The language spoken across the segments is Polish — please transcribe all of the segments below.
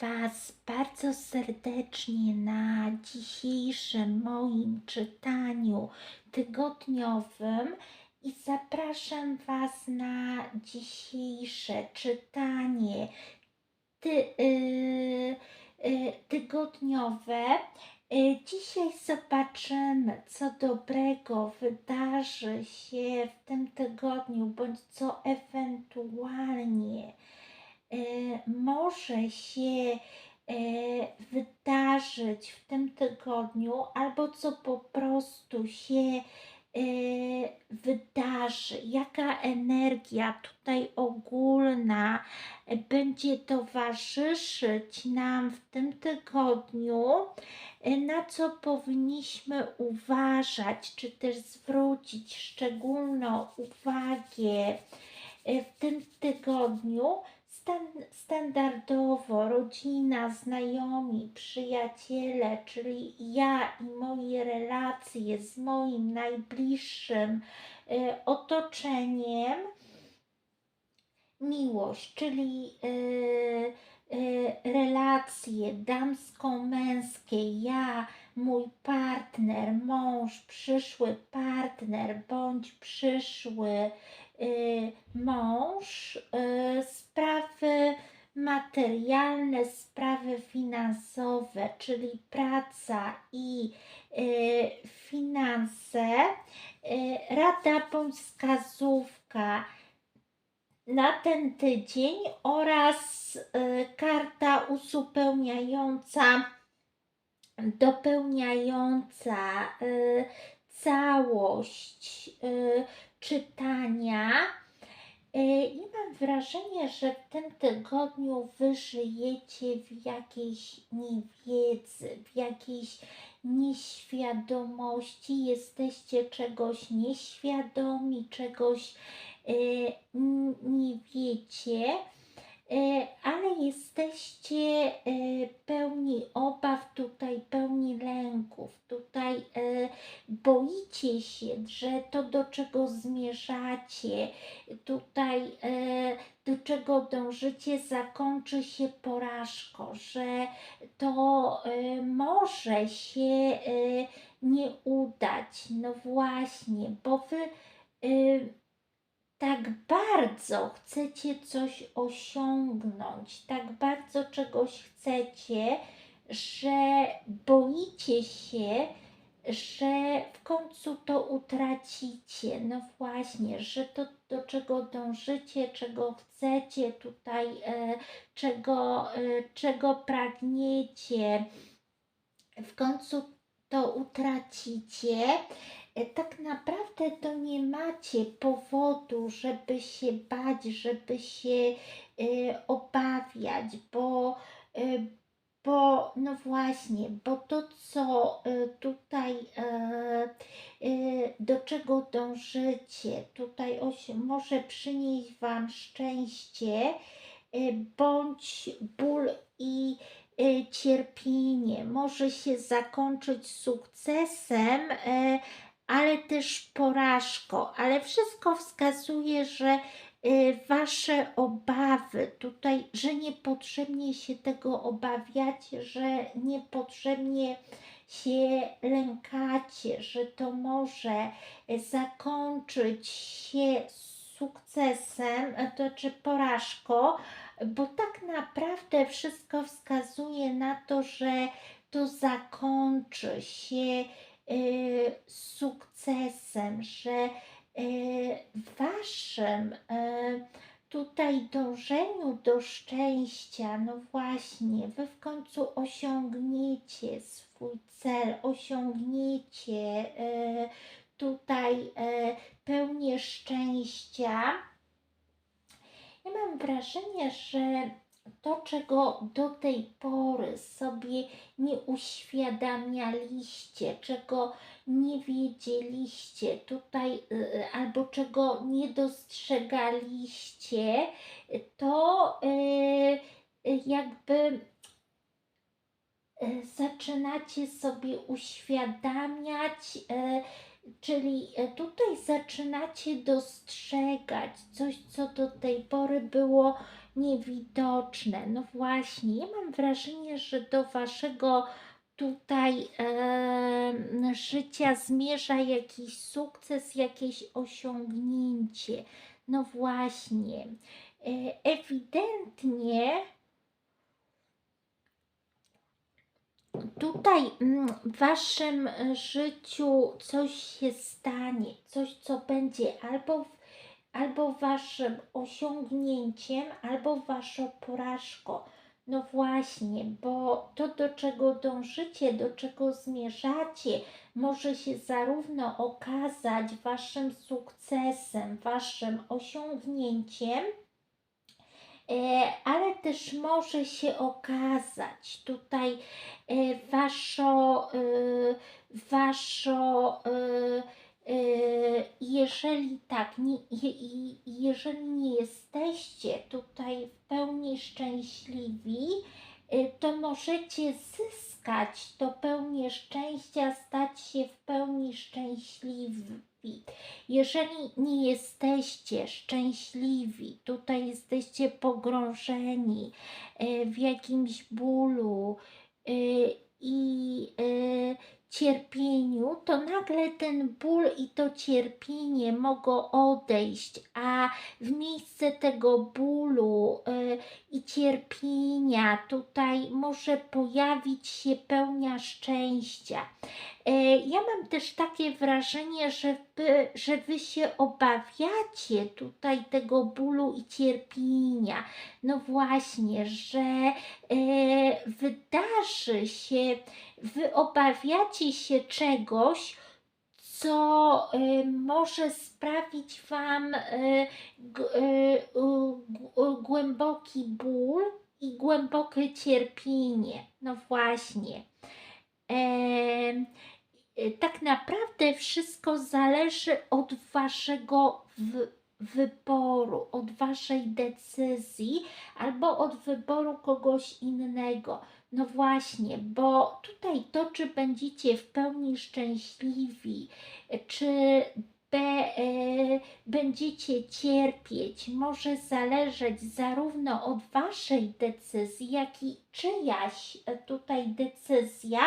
Was bardzo serdecznie na dzisiejszym moim czytaniu tygodniowym i zapraszam Was na dzisiejsze czytanie ty, yy, yy, tygodniowe. Yy, Dzisiaj zobaczymy, co dobrego wydarzy się w tym tygodniu, bądź co ewentualnie może się e, wydarzyć w tym tygodniu, albo co po prostu się e, wydarzy, jaka energia tutaj ogólna e, będzie towarzyszyć nam w tym tygodniu, e, na co powinniśmy uważać, czy też zwrócić szczególną uwagę e, w tym tygodniu. Stan standardowo rodzina, znajomi, przyjaciele, czyli ja i moje relacje z moim najbliższym e, otoczeniem, miłość, czyli e, e, relacje damsko-męskie, ja, mój partner, mąż, przyszły partner bądź przyszły y, mąż, y, sprawy materialne, sprawy finansowe, czyli praca i y, finanse, y, rada bądź wskazówka na ten tydzień oraz y, karta uzupełniająca, dopełniająca y, całość y, czytania. Y, I mam wrażenie, że w tym tygodniu wy żyjecie w jakiejś niewiedzy, w jakiejś nieświadomości, jesteście czegoś nieświadomi, czegoś y, n- nie wiecie, ale jesteście y, pełni obaw, tutaj pełni lęków, tutaj y, boicie się, że to do czego zmierzacie, tutaj e, do czego dążycie zakończy się porażką, że to e, może się e, nie udać. No właśnie, bo wy e, tak bardzo chcecie coś osiągnąć, tak bardzo czegoś chcecie, że boicie się, że w końcu to utracicie. No właśnie, że to do czego dążycie, czego chcecie tutaj, e, czego, e, czego pragniecie, w końcu to utracicie. E, Tak naprawdę to nie macie powodu, żeby się bać, żeby się e, obawiać, bo, e, bo no właśnie, bo to co tutaj, do czego dążycie, tutaj może przynieść Wam szczęście, bądź ból i cierpienie, może się zakończyć sukcesem, ale też porażką, ale wszystko wskazuje, że y, wasze obawy tutaj, że niepotrzebnie się tego obawiacie, że niepotrzebnie się lękacie, że to może y, zakończyć się sukcesem, y, to czy porażką, bo tak naprawdę wszystko wskazuje na to, że to zakończy się sukcesem, że w waszym y, tutaj dążeniu do szczęścia, no właśnie, wy w końcu osiągniecie swój cel, osiągniecie tutaj pełnię szczęścia. Ja mam wrażenie, że to, czego do tej pory sobie nie uświadamialiście, czego nie wiedzieliście tutaj, y, albo czego nie dostrzegaliście, to y, y, jakby y, zaczynacie sobie uświadamiać, y, czyli y, tutaj zaczynacie dostrzegać coś, co do tej pory było niewidoczne. No właśnie, ja mam wrażenie, że do waszego tutaj e, życia zmierza jakiś sukces, jakieś osiągnięcie. No właśnie, e, ewidentnie tutaj mm, w waszym życiu coś się stanie, coś co będzie albo, albo waszym osiągnięciem, albo waszą porażką. No właśnie, bo to do czego dążycie, do czego zmierzacie, może się zarówno okazać waszym sukcesem, waszym osiągnięciem, E, ale też może się okazać tutaj e, waszo, e, jeżeli tak, nie, jeżeli nie jesteście tutaj w pełni szczęśliwi, to możecie zyskać to pełnię szczęścia, stać się w pełni szczęśliwi. Jeżeli nie jesteście szczęśliwi, tutaj jesteście pogrążeni e, w jakimś bólu e, i e, cierpieniu, to nagle ten ból i to cierpienie mogą odejść, a w miejsce tego bólu i cierpienia tutaj może pojawić się pełnia szczęścia. E, ja mam też takie wrażenie, że wy, że wy się obawiacie tutaj tego bólu i cierpienia. No właśnie, że e, wydarzy się, wy obawiacie się czegoś, co e, może sprawić Wam e, e, głęboki ból i głębokie cierpienie. No właśnie. Y, tak naprawdę wszystko zależy od Waszego wyboru, od Waszej decyzji albo od wyboru kogoś innego. No właśnie, bo tutaj to, czy będziecie w pełni szczęśliwi, czy e, będziecie cierpieć, może zależeć zarówno od Waszej decyzji, jak i czyjaś tutaj decyzja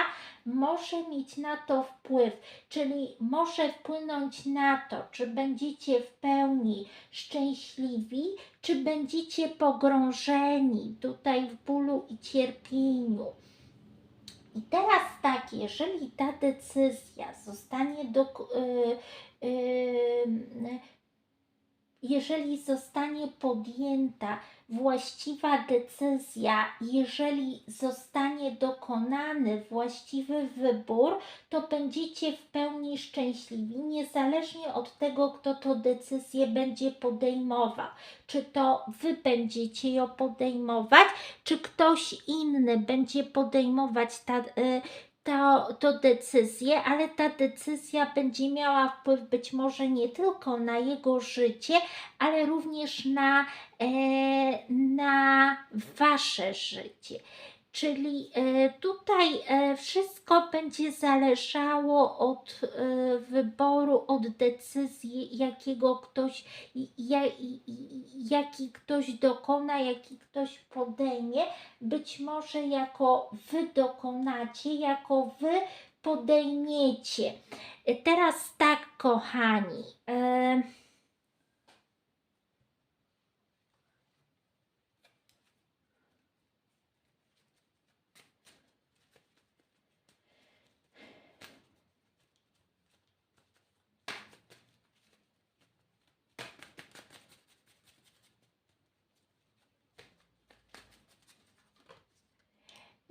może mieć na to wpływ, czyli może wpłynąć na to, czy będziecie w pełni szczęśliwi, czy będziecie pogrążeni tutaj w bólu i cierpieniu. I teraz tak, jeżeli ta decyzja zostanie do, yy, jeżeli zostanie podjęta właściwa decyzja, jeżeli zostanie dokonany właściwy wybór, to będziecie w pełni szczęśliwi, niezależnie od tego, kto tę decyzję będzie podejmował. Czy to wy będziecie ją podejmować, czy ktoś inny będzie podejmować ta, y, to, to decyzję, ale ta decyzja będzie miała wpływ być może nie tylko na jego życie, ale również na, e, na wasze życie. Czyli e, tutaj e, wszystko będzie zależało od e, wyboru, od decyzji, jakiego ktoś, jaki ktoś dokona, jaki ktoś podejmie. Być może jako wy dokonacie, jako wy podejmiecie. Teraz tak, kochani.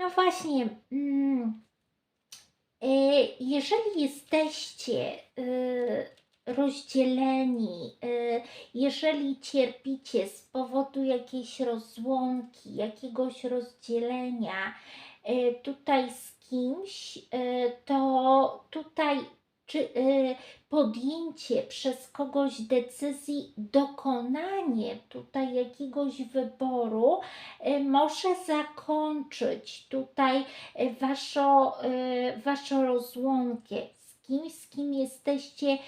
No właśnie, mm, e, jeżeli jesteście e, rozdzieleni, e, jeżeli cierpicie z powodu jakiejś rozłąki, jakiegoś rozdzielenia tutaj z kimś, to tutaj czy y, podjęcie przez kogoś decyzji, dokonanie tutaj jakiegoś wyboru y, może zakończyć tutaj y, waszą, waszą rozłąkę? Z kimś, z kim jesteście e,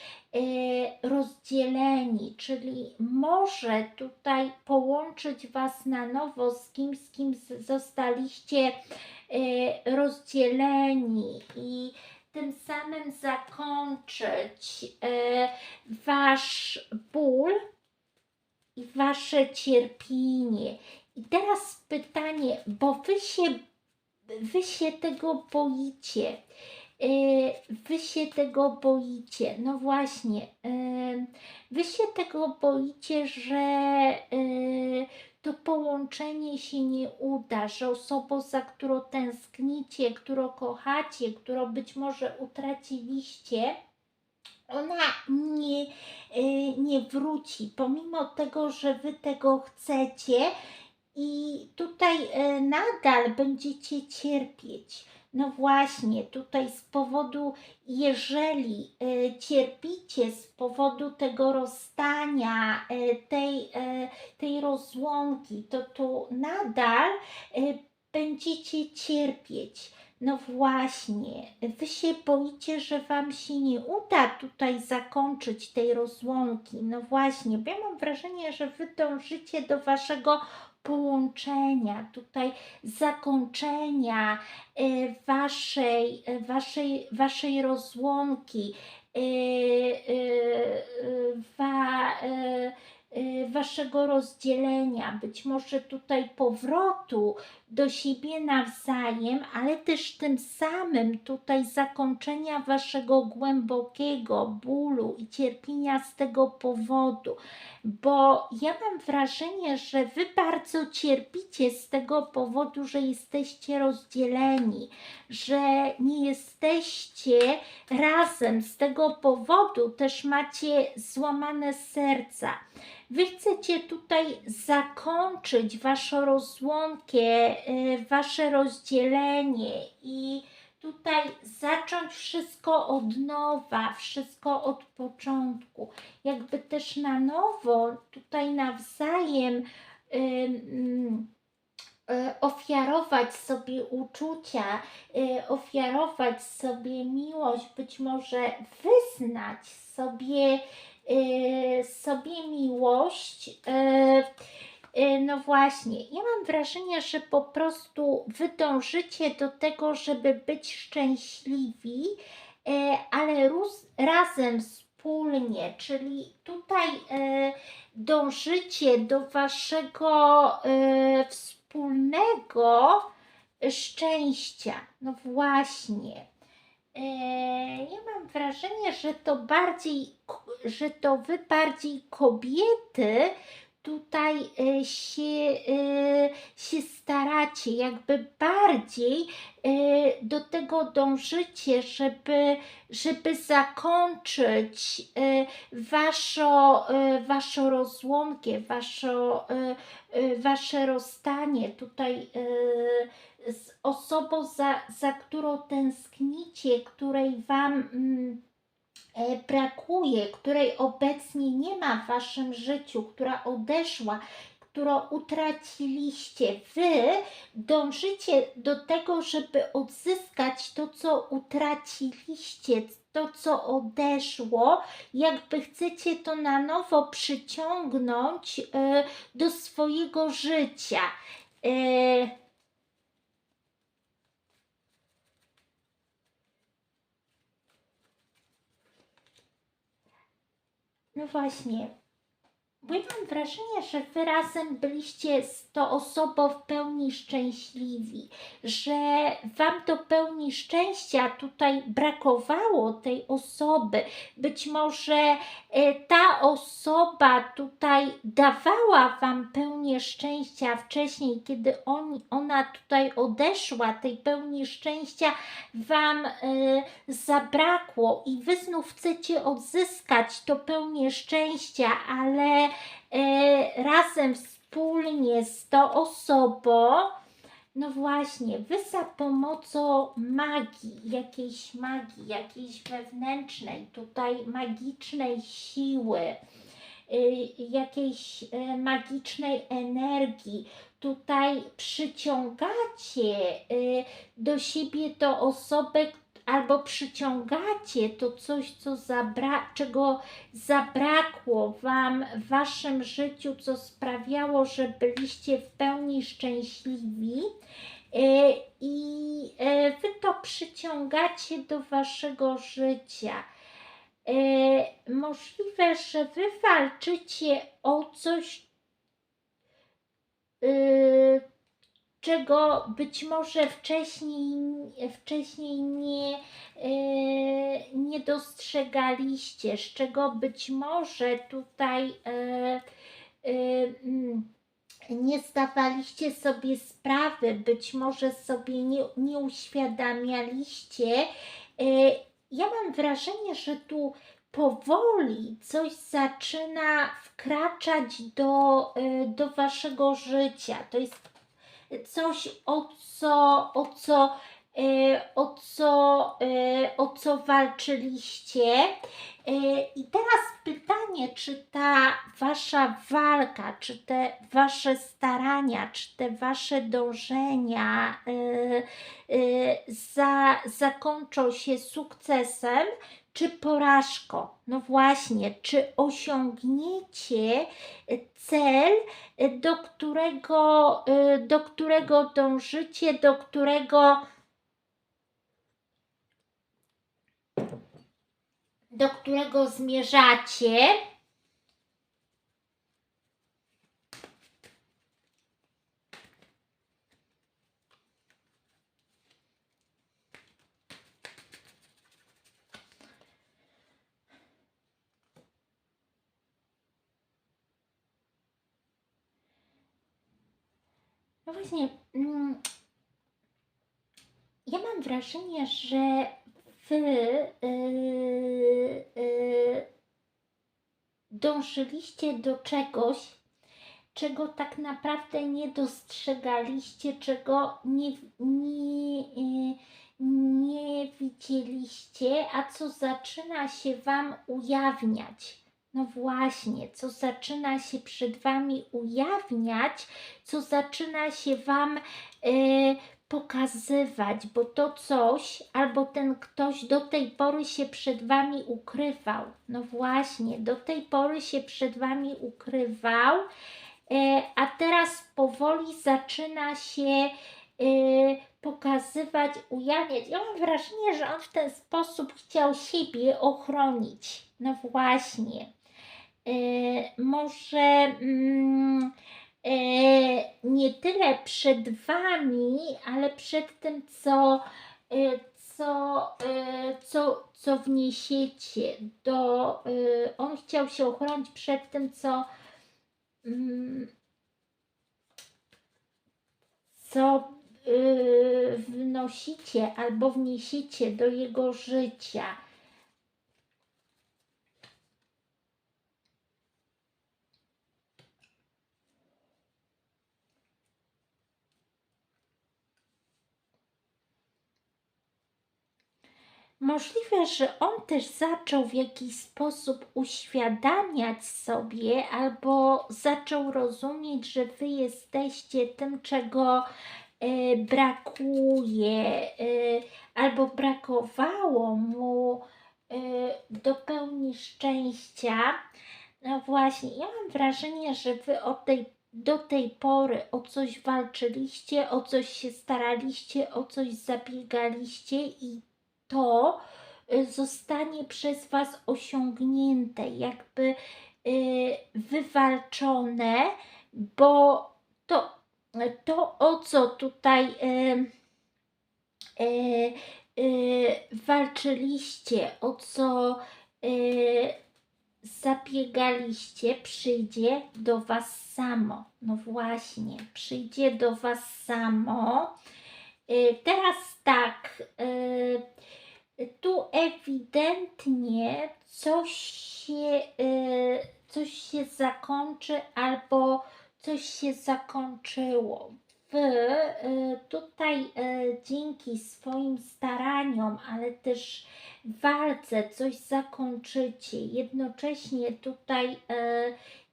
rozdzieleni, czyli może tutaj połączyć Was na nowo z kimś, z kim zostaliście rozdzieleni i tym samym zakończyć e, Wasz ból i Wasze cierpienie. I teraz pytanie, bo Wy się, wy się tego boicie. E, Wy się tego boicie. No właśnie. e, Wy się tego boicie, że to połączenie się nie uda, że osobą, za którą tęsknicie, którą kochacie, którą być może utraciliście, ona nie, e, nie wróci, pomimo tego, że Wy tego chcecie i tutaj e, nadal będziecie cierpieć. No właśnie, tutaj z powodu, jeżeli e, cierpicie z powodu tego rozstania, e, tej, e, tej rozłąki, to tu nadal będziecie cierpieć. No właśnie, wy się boicie, że wam się nie uda tutaj zakończyć tej rozłąki. No właśnie, bo ja mam wrażenie, że wy dążycie do waszego połączenia, tutaj zakończenia e, waszej, e, waszej, waszej rozłąki, e, waszego rozdzielenia, być może tutaj powrotu do siebie nawzajem, ale też tym samym tutaj zakończenia waszego głębokiego bólu i cierpienia z tego powodu. Bo ja mam wrażenie, że wy bardzo cierpicie z tego powodu, że jesteście rozdzieleni, że nie jesteście razem. Z tego powodu też macie złamane serca. Wy chcecie tutaj zakończyć waszą rozłąkę, y, wasze rozdzielenie i tutaj zacząć wszystko od nowa, wszystko od początku. Jakby też na nowo tutaj nawzajem y, ofiarować sobie uczucia, y, ofiarować sobie miłość, być może wyznać sobie, sobie miłość. y, y, No właśnie, ja mam wrażenie, że po prostu wy dążycie do tego, żeby być szczęśliwi, y, ale razem wspólnie, czyli tutaj y, dążycie do waszego y, wspólnego szczęścia. No właśnie. E, Ja mam wrażenie, że to bardziej, że to wy bardziej kobiety tutaj e, się, e, się staracie, jakby bardziej do tego dążycie, żeby, żeby zakończyć e, waszą, rozłąkę, waszą, e, wasze rozstanie. Tutaj z osobą, za, za którą tęsknicie, której Wam mm, e, brakuje, której obecnie nie ma w Waszym życiu, która odeszła, którą utraciliście. Wy dążycie do tego, żeby odzyskać to, co utraciliście, to, co odeszło, jakby chcecie to na nowo przyciągnąć e, do swojego życia. E, No właśnie, bo mam wrażenie, że wy razem byliście osobą w pełni szczęśliwi, że wam do pełni szczęścia tutaj brakowało tej osoby. Być może e, ta osoba tutaj dawała wam pełnię szczęścia wcześniej, kiedy on, ona tutaj odeszła, tej pełni szczęścia wam e, zabrakło i wy znów chcecie odzyskać to pełnię szczęścia, ale razem wspólnie z tą osobą, no właśnie, wy za pomocą magii, jakiejś magii, jakiejś wewnętrznej, tutaj magicznej siły, y, jakiejś y, magicznej energii, tutaj przyciągacie y, do siebie tą osobę, albo przyciągacie to coś, co zabra czego zabrakło Wam w Waszym życiu, co sprawiało, że byliście w pełni szczęśliwi. E, I e, Wy to przyciągacie do Waszego życia. E, Możliwe, że Wy walczycie o coś, czego być może wcześniej, wcześniej nie, e, nie dostrzegaliście, z czego być może tutaj e, e, mm, nie zdawaliście sobie sprawy, być może sobie nie, nie uświadamialiście. Ja mam wrażenie, że tu powoli coś zaczyna wkraczać do, do waszego życia. To jest coś, o co, o co, e, o co, e, o co walczyliście. E, I teraz pytanie, czy ta wasza walka, czy te wasze starania, czy te wasze dążenia za, zakończą się sukcesem, czy porażką? No właśnie, czy osiągniecie cel, do którego, y, do którego dążycie, do którego do którego zmierzacie. No właśnie, mm, ja mam wrażenie, że wy yy, yy, dążyliście do czegoś, czego tak naprawdę nie dostrzegaliście, czego nie, nie, yy, nie widzieliście, a co zaczyna się Wam ujawniać. No właśnie, co zaczyna się przed Wami ujawniać, co zaczyna się Wam yy, pokazywać, bo to coś albo ten ktoś do tej pory się przed Wami ukrywał. No właśnie, do tej pory się przed Wami ukrywał, e, a teraz powoli zaczyna się e, pokazywać, ujawniać. Ja mam wrażenie, że on w ten sposób chciał siebie ochronić. No właśnie. E, może. Mm, e, nie tyle przed Wami, ale przed tym, co, e, co, co, co wniesiecie do. On chciał się ochronić przed tym, co. mm, Co wnosicie albo wniesiecie do jego życia. Możliwe, że on też zaczął w jakiś sposób uświadamiać sobie, albo zaczął rozumieć, że wy jesteście tym, czego e, brakuje, e, albo brakowało mu e, do pełni szczęścia. No właśnie, ja mam wrażenie, że wy od tej, do tej pory o coś walczyliście, o coś się staraliście, o coś zabiegaliście i to y, zostanie przez Was osiągnięte, jakby y, wywalczone, bo to, to o co tutaj y, walczyliście, o co zabiegaliście, przyjdzie do Was samo. No właśnie, przyjdzie do Was samo. Teraz tak, tu ewidentnie coś się, y, coś się zakończy albo coś się zakończyło. Wy tutaj y, dzięki swoim staraniom, ale też walce coś zakończycie. Jednocześnie tutaj y,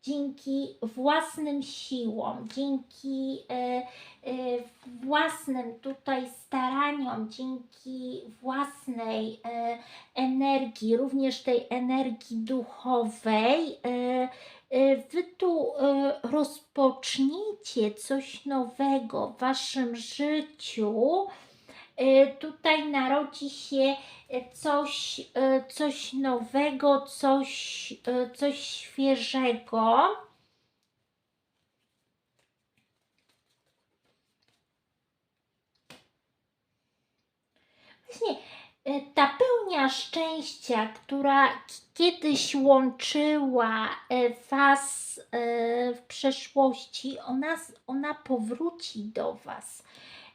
dzięki własnym siłom, dzięki y, y, własnym tutaj staraniom, dzięki własnej e, energii, również tej energii duchowej, e, e, wy tu e, rozpoczniecie coś nowego w waszym życiu. E, Tutaj narodzi się e, coś, e, coś nowego, coś, coś świeżego. Właśnie ta pełnia szczęścia, która kiedyś łączyła Was w przeszłości, ona, ona powróci do Was.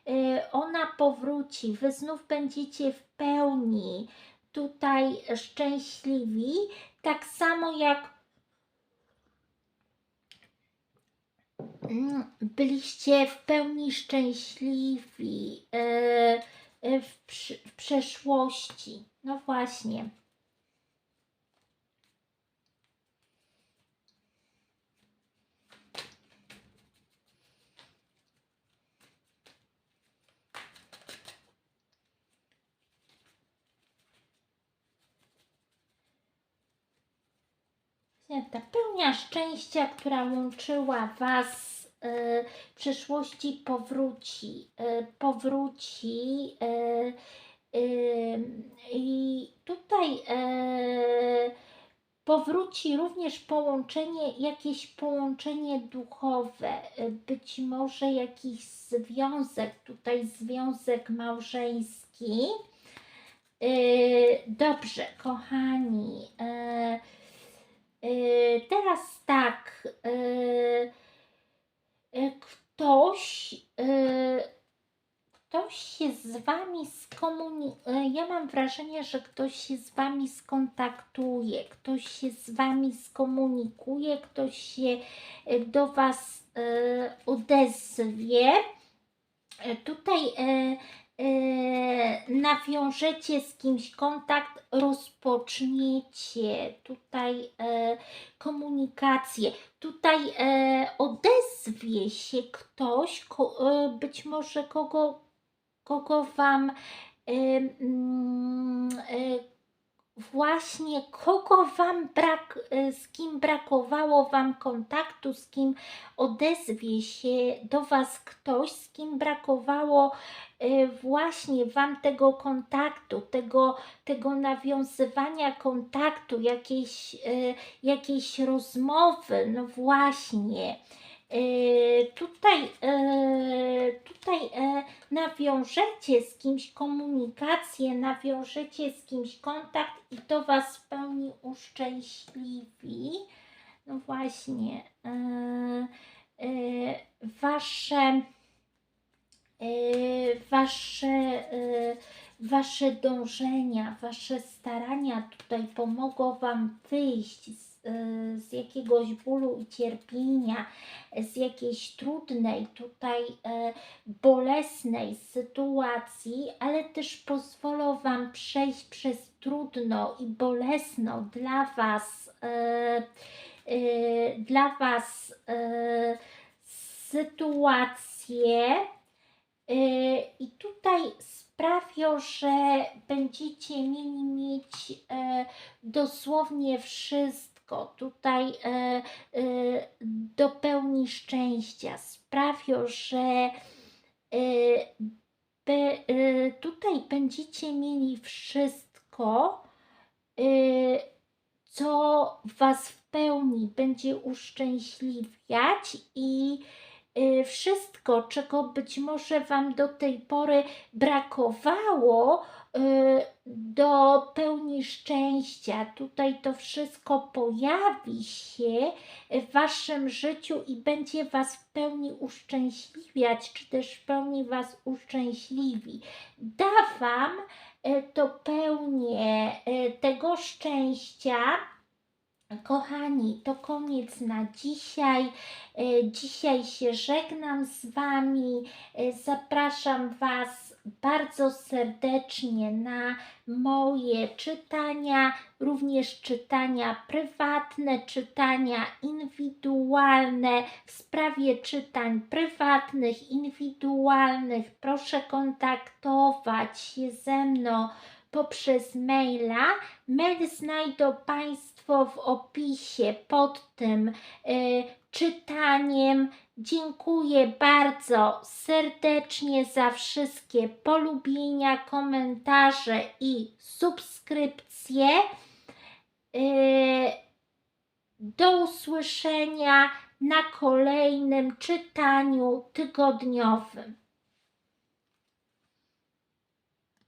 E, Ona powróci, Wy znów będziecie w pełni tutaj szczęśliwi, tak samo jak mm, byliście w pełni szczęśliwi e, e, w, w przeszłości. No właśnie. Ta pełnia szczęścia, która łączyła Was e, w przeszłości, powróci. e, powróci. Ym, I tutaj powróci również połączenie, jakieś połączenie duchowe, być może jakiś związek, tutaj związek małżeński. Dobrze, kochani. E, Teraz tak. e, e, Ktoś ktoś się z Wami skomunikuje. Ja mam wrażenie, że ktoś się z Wami skontaktuje, ktoś się z Wami skomunikuje, ktoś się do Was odezwie. Tutaj nawiążecie z kimś kontakt, rozpoczniecie tutaj e, komunikację. Tutaj e, odezwie się ktoś, e, być może kogo, kogo Wam e, mm, e, właśnie kogo Wam brak, e, z kim brakowało Wam kontaktu, z kim odezwie się do Was ktoś, z kim brakowało e, właśnie Wam tego kontaktu, tego, tego nawiązywania kontaktu, jakiejś, e, jakiejś rozmowy, no właśnie. E, Tutaj, e, tutaj e, nawiążecie z kimś komunikację, nawiążecie z kimś kontakt i to Was w pełni uszczęśliwi. No właśnie, Wasze, wasze, wasze dążenia, Wasze starania tutaj pomogą Wam wyjść z, e, z jakiegoś bólu i cierpienia, z jakiejś trudnej, tutaj e, bolesnej sytuacji, ale też pozwolą Wam przejść przez trudną i bolesną dla Was, e, dla Was sytuację. I tutaj sprawią, że będziecie mieli mieć dosłownie wszystko. Tutaj e, e, do pełni szczęścia. Sprawią, że e, tutaj będziecie mieli wszystko, co Was w pełni będzie uszczęśliwiać i wszystko, czego być może Wam do tej pory brakowało do pełni szczęścia. Tutaj to wszystko pojawi się w Waszym życiu i będzie Was w pełni uszczęśliwiać, czy też w pełni Was uszczęśliwi. Da Wam e, to pełnię e, tego szczęścia, Kochani, to koniec na dzisiaj. Dzisiaj się żegnam z Wami. Zapraszam Was bardzo serdecznie na moje czytania, również czytania prywatne, czytania indywidualne. W sprawie czytań prywatnych, indywidualnych, proszę kontaktować się ze mną poprzez maila. Mail znajdą Państwo w opisie pod tym y, czytaniem. Dziękuję bardzo serdecznie za wszystkie polubienia, komentarze i subskrypcje. Y, do usłyszenia na kolejnym czytaniu tygodniowym.